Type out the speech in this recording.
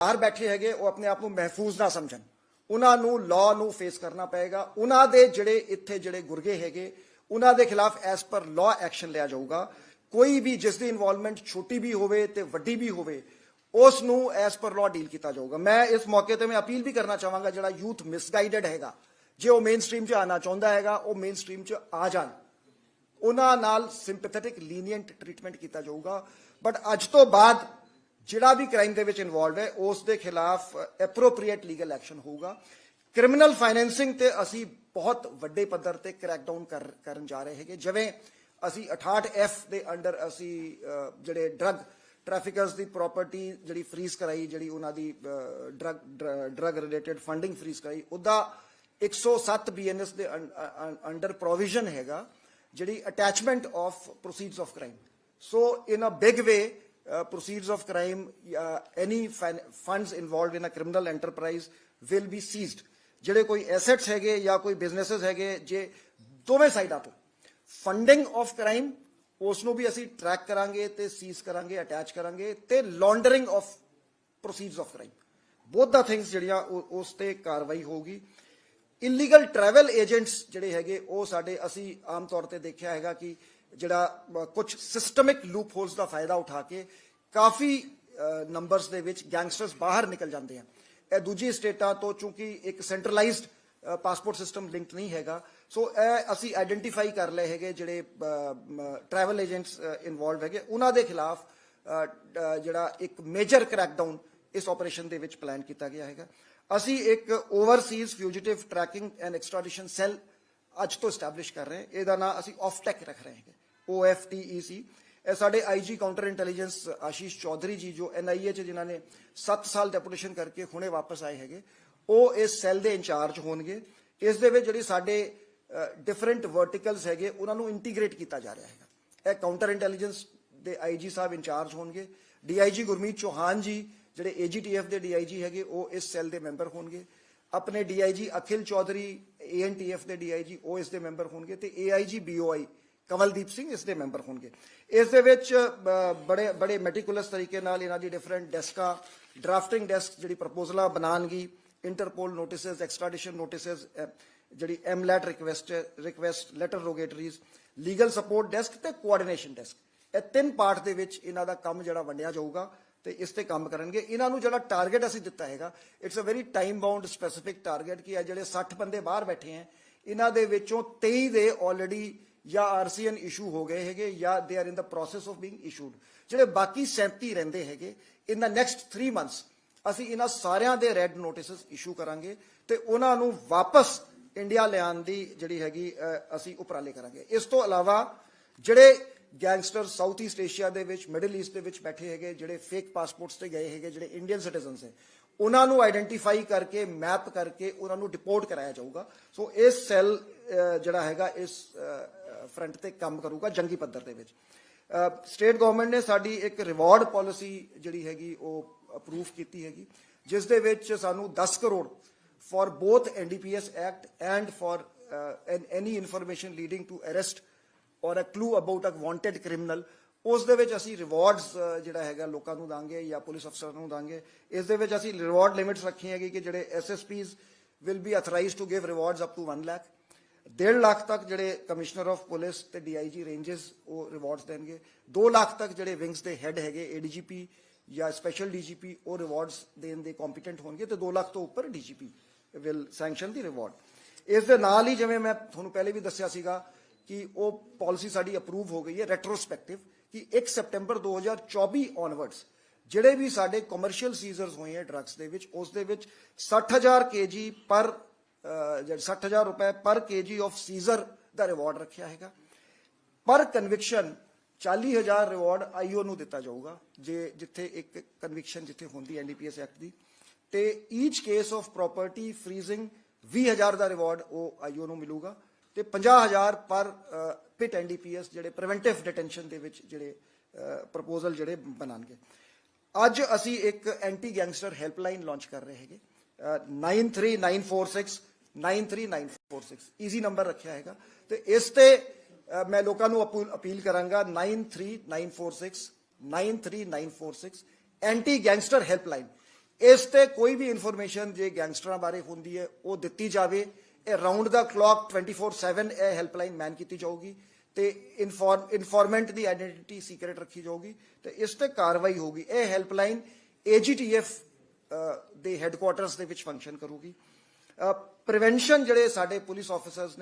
ਬਾਹਰ ਬੈਠੇ ਹੈਗੇ, ਉਹ ਆਪਣੇ ਆਪ ਨੂੰ ਮਹਿਫੂਜ਼ ਨਾ ਸਮਝਣ। ਉਹਨਾਂ ਨੂੰ ਲਾਅ ਨੂੰ ਫੇਸ ਕਰਨਾ ਪਏਗਾ। ਉਹਨਾਂ ਦੇ ਜਿਹੜੇ ਇੱਥੇ ਜਿਹੜੇ ਗੁਰਗੇ ਹੈਗੇ, ਉਹਨਾਂ ਦੇ ਖਿਲਾਫ ਐਸ ਪਰ ਲਾਅ ਐਕਸ਼ਨ ਲਿਆ ਜਾਊਗਾ। ਕੋਈ ਵੀ ਜਿਸ ਦੀ ਇਨਵੋਲਵਮੈਂਟ ਛੋਟੀ ਵੀ ਹੋਵੇ ਤੇ ਵੱਡੀ ਵੀ ਹੋਵੇ, ਉਸ ਨੂੰ ਐਸ ਪਰ ਲਾਅ ਡੀਲ ਕੀਤਾ ਜਾਊਗਾ। ਮੈਂ ਇਸ ਮੌਕੇ ਤੇ ਮੈਂ ਅਪੀਲ ਵੀ ਕਰਨਾ ਚਾਹਾਂਗਾ, ਜਿਹੜਾ ਯੂਥ ਮਿਸਗਾਈਡਡ ਹੈਗਾ, ਜੇ ਉਹ ਮੇਨ ਸਟ੍ਰੀਮ 'ਚ ਆਣਾ ਚਾਹੁੰਦਾ ਹੈਗਾ, ਉਹ ਮੇਨ ਸਟ੍ਰੀਮ 'ਚ ਆ ਜਾਣ। ਉਹਨਾਂ ਨਾਲ ਸਿੰਪੈਥੈਟਿਕ ਲੀਨੀਅੰਟ ਟ੍ਰੀਟਮੈਂਟ ਕੀਤਾ ਜਾਊਗਾ। ਬਟ ਅੱਜ ਤੋਂ ਬਾਅਦ ਜਿਹੜਾ ਵੀ ਕ੍ਰਾਈਮ ਦੇ ਵਿੱਚ ਇਨਵੋਲਵ ਹੈ ਉਸ ਦੇ ਖਿਲਾਫ ਐਪਰੋਪ੍ਰੀਏਟ ਲੀਗਲ ਐਕਸ਼ਨ ਹੋਊਗਾ। ਕ੍ਰਿਮੀਨਲ ਫਾਈਨੈਂਸਿੰਗ ਤੇ ਅਸੀਂ ਬਹੁਤ ਵੱਡੇ ਪੱਧਰ ਤੇ ਕ੍ਰੈਕਡਾਊਨ ਕਰ ਕਰਨ ਜਾ ਰਹੇ ਹੈਗੇ। ਜਿਵੇਂ ਅਸੀਂ 68 ਐਫ ਦੇ ਅੰਡਰ ਅਸੀਂ ਜਿਹੜੇ ਡਰੱਗ ਟ੍ਰੈਫਿਕਰਸ ਦੀ ਪ੍ਰਾਪਰਟੀ ਜਿਹੜੀ ਫਰੀਜ਼ ਕਰਾਈ ਜਿਹੜੀ ਉਹਨਾਂ ਦੀ drug drug related funding freeze ਕਰਾਈ ਉਹਦਾ 107 ਬੀਐਨਐਸ ਦੇ ਅੰਡਰ ਪ੍ਰੋਵੀਜ਼ਨ ਹੈਗਾ ਜਿਹੜੀ attachment of proceeds of crime So, in a big way, uh, proceeds of crime, uh, any fin- funds involved in a criminal enterprise will be seized. ਜਿਹੜੇ ਕੋਈ assets ਹੈਗੇ ਜਾਂ ਕੋਈ ਬਿਜ਼ਨੈਸਸ ਹੈਗੇ ਜੇ ਦੋਵੇਂ ਸਾਈਡਾਂ ਤੋਂ ਫੰਡਿੰਗ ਆਫ ਕ੍ਰਾਈਮ ਉਸ ਨੂੰ ਵੀ ਅਸੀਂ ਟਰੈਕ ਕਰਾਂਗੇ ਤੇ ਸੀਜ਼ ਕਰਾਂਗੇ ਅਟੈਚ ਕਰਾਂਗੇ ਤੇ laundering of proceeds of crime both the things ਜਿਹੜੀਆਂ ਉਹ- ਉਸ ਤੇ ਕਾਰਵਾਈ ਹੋਊਗੀ ਇਲੀਗਲ ਟਰੈਵਲ ਏਜੰਟਸ ਜਿਹੜੇ ਹੈਗੇ ਉਹ ਸਾਡੇ ਅਸੀਂ ਆਮ ਤੌਰ ਤੇ ਦੇਖਿਆ ਹੈਗਾ ਕਿ ਜਿਹੜਾ ਕੁਝ ਸਿਸਟਮਿਕ ਲੂਪ ਹੋਲਸ ਦਾ ਫਾਇਦਾ ਉਠਾ ਕੇ ਕਾਫੀ ਨੰਬਰਸ ਦੇ ਵਿੱਚ ਗੈਂਗਸਟਰਸ ਬਾਹਰ ਨਿਕਲ ਜਾਂਦੇ ਆ। ਇਹ ਦੂਜੀ ਸਟੇਟਾਂ ਤੋਂ ਚੂੰਕਿ ਇੱਕ ਸੈਂਟਰਲਾਈਜ਼ਡ ਪਾਸਪੋਰਟ ਸਿਸਟਮ ਲਿੰਕਡ ਨਹੀਂ ਹੈਗਾ। ਸੋ ਇਹ ਅਸੀਂ ਆਇਡੈਂਟੀਫਾਈ ਕਰ ਲਏ ਹੈਗੇ ਜਿਹੜੇ ਟਰੈਵਲ ਏਜੰਟਸ ਇਨਵੋਲਵ ਹੈਗੇ। ਉਹਨਾਂ ਦੇ ਖਿਲਾਫ ਜਿਹੜਾ ਇੱਕ ਮੇਜਰ ਕ੍ਰੈਕਡਾਊਨ ਇਸ ਆਪਰੇਸ਼ਨ ਦੇ ਵਿੱਚ ਪਲਾਨ ਕੀਤਾ ਗਿਆ ਹੈਗਾ। ਅਸੀਂ ਇੱਕ overseas fugitive tracking and extradition cell ਅੱਜ ਤੋਂ ਸਟੈਬਲਿਸ਼ ਕਰ ਰਹੇ ਹਾਂ। ਇਹਦਾ ਨਾਮ ਅਸੀਂ ਆਫਟੈਕ ਰੱਖ ਰਹੇ ਹਾਂ OFTEC ਇਹ ਸਾਡੇ IG counter intelligence Ashish Chaudhary ji, ਜੋ ਐਨਆਈਏ ਚ ਜਿਨ੍ਹਾਂ ਨੇ 7 ਸਾਲ ਡੈਪੂਟੇਸ਼ਨ ਕਰਕੇ ਹੁਣੇ ਵਾਪਸ ਆਏ ਹੈਗੇ, ਉਹ ਇਸ ਸੈੱਲ ਦੇ ਇੰਚਾਰਜ ਹੋਣਗੇ। ਇਸ ਦੇ ਵਿੱਚ ਜਿਹੜੀ ਸਾਡੇ ਡਿਫਰੈਂਟ ਵਰਟੀਕਲਸ ਹੈਗੇ, ਉਹਨਾਂ ਨੂੰ ਇੰਟੀਗ੍ਰੇਟ ਕੀਤਾ ਜਾ ਰਿਹਾ ਹੈਗਾ। ਇਹ ਕਾਊਂਟਰ ਇੰਟੈਲੀਜੈਂਸ ਦੇ ਆਈਜੀ ਸਾਹਿਬ ਇੰਚਾਰਜ ਹੋਣਗੇ। ਡੀਆਈਜੀ ਗੁਰਮੀਤ ਚੌਹਾਨ ਜੀ, ਜਿਹੜੇ ਏਜੀਟੀਐਫ ਦੇ ਡੀਆਈਜੀ ਹੈਗੇ, ਉਹ ਇਸ ਸੈੱਲ ਦੇ ਮੈਂਬਰ ਹੋਣਗੇ। ਆਪਣੇ ਡੀਆਈਜੀ ਅਖਿਲ ਚੌਧਰੀ ਏਐਨਟੀਐਫ ਦੇ ਡੀਆਈਜੀ ਉਹ ਇਸ ਦੇ ਮੈਂਬਰ ਹੋਣਗੇ ਤੇ ਏਆਈਜੀ ਬੀਓਆਈ ਕਵਲਦੀਪ ਸਿੰਘ ਇਸ ਦੇ ਮੈਂਬਰ ਹੋਣਗੇ। ਇਸ ਦੇ ਵਿੱਚ ਬੜੇ ਬੜੇ ਮੈਟੀਕੂਲਸ ਤਰੀਕੇ ਨਾਲ ਇਹਨਾਂ ਦੀ ਡਿਫਰੈਂਟ ਡੈਸਕਾਂ ਡਰਾਫਟਿੰਗ ਡੈਸਕ ਜਿਹੜੀ ਪ੍ਰਪੋਜ਼ਲਾਂ ਬਣਾਉਣਗੀ ਇੰਟਰਪੋਲ ਨੋਟਿਸਸ ਐਕਸਟ੍ਰੈਡੀਸ਼ਨ ਨੋਟਿਸਸ ਜਿਹੜੀ MLAT request request letter rogatories legal support desk ਤੇ ਕੋਆਰਡੀਨੇਸ਼ਨ ਡੈਸਕ ਇਹ ਤਿੰਨ ਪਾਰਟ ਦੇ ਵਿੱਚ ਇਹਨਾਂ ਦਾ ਕੰਮ ਜਿਹੜਾ ਵੰਡਿਆ ਜਾਊਗਾ ਤੇ ਇਸ ਤੇ ਕੰਮ ਕਰਨਗੇ। ਇਹਨਾਂ ਨੂੰ ਜਿਹੜਾ ਟਾਰਗੇਟ ਅਸੀਂ ਦਿੱਤਾ ਹੈਗਾ it's a very time bound specific target ਕਿ ਆ ਜਿਹੜੇ 60 ਬੰਦੇ ਬਾਹਰ ਬੈਠੇ ਹੈ ਇਹਨਾਂ ਦੇ ਵਿੱਚੋਂ 23 ਦੇ ਆਲਰੇਡੀ ਜਾਂ ਆਰਸੀਐਨ ਇਸ਼ੂ ਹੋ ਗਏ ਹੈਗੇ, ਜਾਂ they are in the process of being issued ਜਿਹੜੇ ਬਾਕੀ 37 ਰਹਿੰਦੇ ਹੈਗੇ ਇਨ ਦਾ ਨੈਕਸਟ 3 ਮੰਥਸ ਅਸੀਂ ਇਹਨਾਂ ਸਾਰਿਆਂ ਦੇ ਰੈੱਡ ਨੋਟਿਸਸ ਇਸ਼ੂ ਕਰਾਂਗੇ ਤੇ ਉਹਨਾਂ ਨੂੰ ਵਾਪਸ ਇੰਡੀਆ ਲਿਆਉਣ ਦੀ ਜਿਹੜੀ ਹੈਗੀ ਅਸੀਂ ਉਪਰਾਲੇ ਕਰਾਂਗੇ। ਇਸ ਤੋਂ ਇਲਾਵਾ ਜਿਹੜੇ ਗੈਂਗਸਟਰ ਸਾਊਥ ਈਸਟ ਏਸ਼ੀਆ ਦੇ ਵਿੱਚ ਮਿਡਲ ਈਸਟ ਦੇ ਵਿੱਚ ਬੈਠੇ ਹੈਗੇ, ਜਿਹੜੇ ਫੇਕ ਪਾਸਪੋਰਟਸ ਤੇ ਗਏ ਹੈਗੇ, ਜਿਹੜੇ ਇੰਡੀਅਨ ਸਿਟੀਜ਼ਨਸ ਹੈ, ਉਹਨਾਂ ਨੂੰ ਆਇਡੈਂਟੀਫਾਈ ਕਰਕੇ ਮੈਪ ਕਰਕੇ ਉਹਨਾਂ ਨੂੰ ਡਿਪੋਰਟ ਕਰਾਇਆ ਜਾਊਗਾ। ਸੋ ਇਸ ਸੈੱਲ ਜਿਹੜਾ ਹੈਗਾ, ਇਸ ਫਰੰਟ ਤੇ ਕੰਮ ਕਰੂਗਾ ਜੰਗੀ ਪੱਧਰ ਦੇ ਵਿੱਚ। ਸਟੇਟ ਗਵਰਨਮੈਂਟ ਨੇ ਸਾਡੀ ਇੱਕ ਰਿਵਾਰਡ ਪਾਲਿਸੀ ਜਿਹੜੀ ਹੈਗੀ ਉਹ ਅਪਰੂਵ ਕੀਤੀ ਹੈਗੀ ਜਿਸ ਦੇ ਵਿੱਚ ਸਾਨੂੰ 10 crore for both NDPS Act and for uh, an, any information leading to arrest or a clue about a wanted criminal ਉਸ ਦੇ ਵਿੱਚ ਅਸੀਂ ਰਿਵਾਰਡਸ ਜਿਹੜਾ ਹੈਗਾ ਲੋਕਾਂ ਨੂੰ ਦਾਂਗੇ ਜਾਂ ਪੁਲਿਸ ਅਫਸਰਾਂ ਨੂੰ ਦਾਂਗੇ। ਇਸ ਦੇ ਵਿੱਚ ਅਸੀਂ ਰਿਵਾਰਡ ਲਿਮਿਟਸ ਰੱਖੀ ਹੈਗੀ ਕਿ ਜਿਹੜੇ SSPs will be authorised to give rewards up to 1 lakh 1.5 lakh ਤੱਕ ਜਿਹੜੇ ਕਮਿਸ਼ਨਰ ਆਫ ਪੁਲਿਸ ਤੇ ਡੀਆਈਜੀ ਰੇਂਜਸ ਉਹ ਰਿਵਾਰਡਸ ਦੇਣਗੇ। 2 ਲੱਖ ਤੱਕ ਜਿਹੜੇ ਵਿੰਗਸ ਦੇ ਹੈੱਡ ਹੈਗੇ ਏਡੀਜੀਪੀ ਜਾਂ ਸਪੈਸ਼ਲ ਡੀਜੀਪੀ ਉਹ ਰਿਵਾਰਡਸ ਦੇਣ ਦੇ ਕੰਪੀਟੈਂਟ ਹੋਣਗੇ ਤੇ 2 ਲੱਖ ਤੋਂ ਉੱਪਰ DGP will sanction the reward ਇਸ ਦੇ ਨਾਲ ਹੀ ਜਿਵੇਂ ਮੈਂ ਤੁਹਾਨੂੰ ਪਹਿਲੇ ਵੀ ਦੱਸਿਆ ਸੀਗਾ ਕਿ ਉਹ ਪਾਲਿਸੀ ਸਾਡੀ ਅਪਰੂਵ ਹੋ ਗਈ ਹੈ ਰੈਟਰੋਸਪੈਕਟਿਵ ਕਿ 1 ਸਪਟੈਂਬਰ 2024 ਆਨਵਰਡਸ ਜਿਹੜੇ ਵੀ ਸਾਡੇ ਕਮਰਸ਼ੀਅਲ ਸੀਜ਼ਰਸ ਹੋਏ ਹੈ ਡਰੱਗਸ ਦੇ ਵਿੱਚ, ਉਸ ਦੇ ਵਿੱਚ 60000 ਕੇਜੀ ਪਰ ਜਿਹੜਾ 60000 ਰੁਪਏ ਪਰ ਕੇਜੀ ਆਫ ਸੀਜ਼ਰ ਦਾ ਰਿਵਾਰਡ ਰੱਖਿਆ ਹੈਗਾ। ਪਰ ਕਨਵਿਕਸ਼ਨ 40000 ਰਿਵਾਰਡ ਆਈਓ ਨੂੰ ਦਿੱਤਾ ਜਾਊਗਾ, ਜੇ ਜਿੱਥੇ ਇੱਕ ਕਨਵਿਕਸ਼ਨ ਜਿੱਥੇ ਹੁੰਦੀ ਐਨਡੀਪੀਐਸ ਐਕਟ ਦੀ। ਤੇ each case of property freezing 20000 ਦਾ ਰਿਵਾਰਡ ਉਹ ਆਈਓ ਨੂੰ ਮਿਲੂਗਾ। ਤੇ 50000 ਪਰ ਪਿਟ ਐਨਡੀਪੀਐਸ ਜਿਹੜੇ ਪ੍ਰੀਵੈਂਟਿਵ ਡਿਟੈਂਸ਼ਨ ਦੇ ਵਿੱਚ ਜਿਹੜੇ ਪ੍ਰਪੋਜ਼ਲ ਜਿਹੜੇ ਬਣਾਣਗੇ ਅੱਜ ਅਸੀਂ ਇੱਕ ਐਂਟੀ ਗੈਂਗਸਟਰ ਹੈਲਪਲਾਈਨ ਲਾਂਚ ਕਰ ਰਹੇ ਹੈਗੇ। ਅਹ 93946 93946 ਈਜ਼ੀ ਨੰਬਰ ਰੱਖਿਆ ਹੈਗਾ ਤੇ ਇਸ ਤੇ ਅਹ ਮੈਂ ਲੋਕਾਂ ਨੂੰ ਅਪੂ ਅਪੀਲ ਕਰਾਂਗਾ 93946 93946 ਐਂਟੀ ਗੈਂਗਸਟਰ ਹੈਲਪਲਾਈਨ ਇਸ ਤੇ ਕੋਈ ਵੀ ਇਨਫੋਰਮੇਸ਼ਨ ਜੇ ਗੈਂਗਸਟਰਾਂ ਬਾਰੇ ਹੁੰਦੀ ਹੈ ਉਹ ਦਿੱਤੀ ਜਾਵੇ ਇਹ ਰਾਉਂਡ ਦਾ ਕਲੌਕ 24/7 ਇਹ ਹੈਲਪਲਾਈਨ ਮੈਨ ਕੀਤੀ ਜਾਊਗੀ ਤੇ ਇਨਫੋਰਮੈਂਟ ਦੀ ਆਇਡੈਂਟੀਟੀ ਸੀਕ੍ਰੀਟ ਰੱਖੀ ਜਾਊਗੀ ਤੇ ਇਸ ਤੇ ਕਾਰਵਾਈ ਹੋਊਗੀ ਇਹ ਹੈਲਪਲਾਈਨ ਏਜੀਟੀਐਫ ਦੇ ਹੈੱਡਕੁਆਟਰਸ ਦੇ ਵਿੱਚ ਫੰਕਸ਼ਨ ਕਰੂਗੀ ਪ੍ਰੀਵੈਂਸ਼ਨ ਜਿਹੜੇ ਸਾਡੇ ਪੁਲਿਸ ਆਫੀਸਰਸ ਨੇ